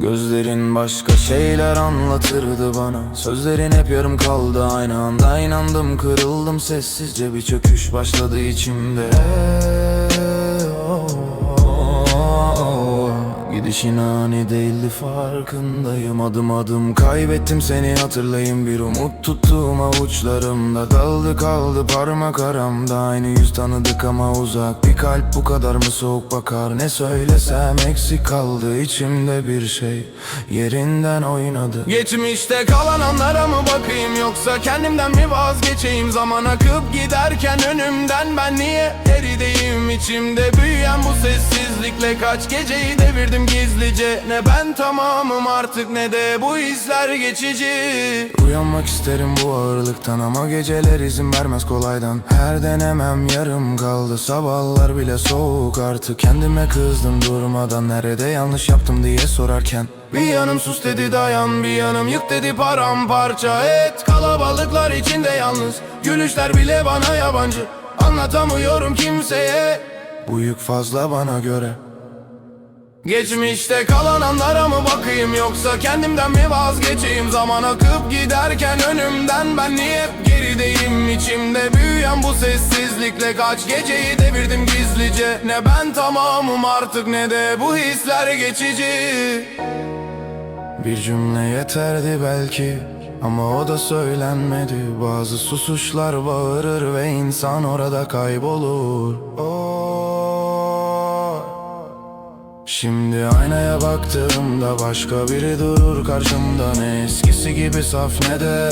Gözlerin başka şeyler anlatırdı bana. Sözlerin hep yarım kaldı aynı anda inandım. Kırıldım sessizce bir çöküş başladı içimde Gidişin ani değildi farkındayım. Adım adım kaybettim seni hatırlayın. Bir umut tuttuğum avuçlarımda Kaldı kaldı parmak aramda. Aynı yüz tanıdık ama uzak Bir kalp. Bu kadar mı soğuk bakar Ne söylesem eksik kaldı. İçimde bir şey Yerinden oynadı. Geçmişte kalan anlara mı bakayım Yoksa kendimden mi vazgeçeyim? Zaman akıp giderken önümden Ben niye gerideyim içimde Büyüyen bu sessizlikle kaç geceyi devirdim gizlice. Ne ben tamamım artık ne de bu hisler geçici. Uyanmak isterim bu ağırlıktan ama geceler izin vermez kolaydan. Her denemem yarım kaldı sabahlar bile soğuk. Artık Kendime kızdım durmadan nerede yanlış yaptım diye sorarken. Bir yanım sus dedi dayan. Bir yanım yık dedi paramparça et. Kalabalıklar içinde yalnız gülüşler bile bana yabancı. Anlatamıyorum kimseye. Bu yük fazla bana göre Geçmişte kalan anlara mı bakayım yoksa kendimden mi vazgeçeyim? Zaman akıp giderken önümden ben niye hep gerideyim? İçimde büyüyen bu sessizlikle kaç geceyi devirdim gizlice. Ne ben tamamım artık ne de bu hisler geçici. Bir cümle yeterdi belki ama o da söylenmedi. Bazı susuşlar bağırır ve insan orada kaybolur. Oh. Şimdi aynaya baktığımda başka biri durur karşımda. Ne eskisi gibi saf ne de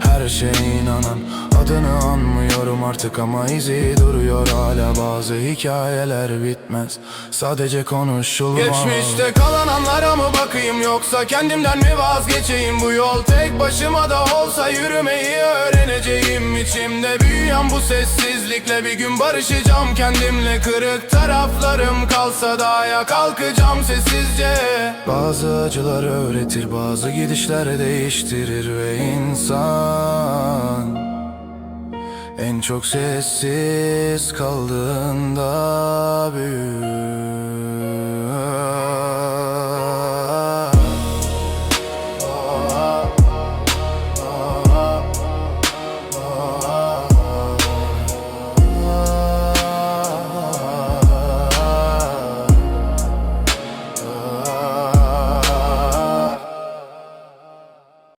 her şeye inanan Adını anmıyorum artık ama izi duruyor hala. Bazı hikayeler bitmez. Sadece konuşulmaz. Geçmişte kalan anlara mı bakayım yoksa kendimden mi vazgeçeyim? Bu yol tek başıma da olsa yürümeyi öğreneceğim. İçimde büyüyen bu sessizlikle bir gün barışacağım kendimle. Kırık taraflarım kalsa da ayağa kalkacağım sessizce. Bazı acılar öğretir bazı gidişler değiştirir ve insan en çok sessiz kaldığında büyür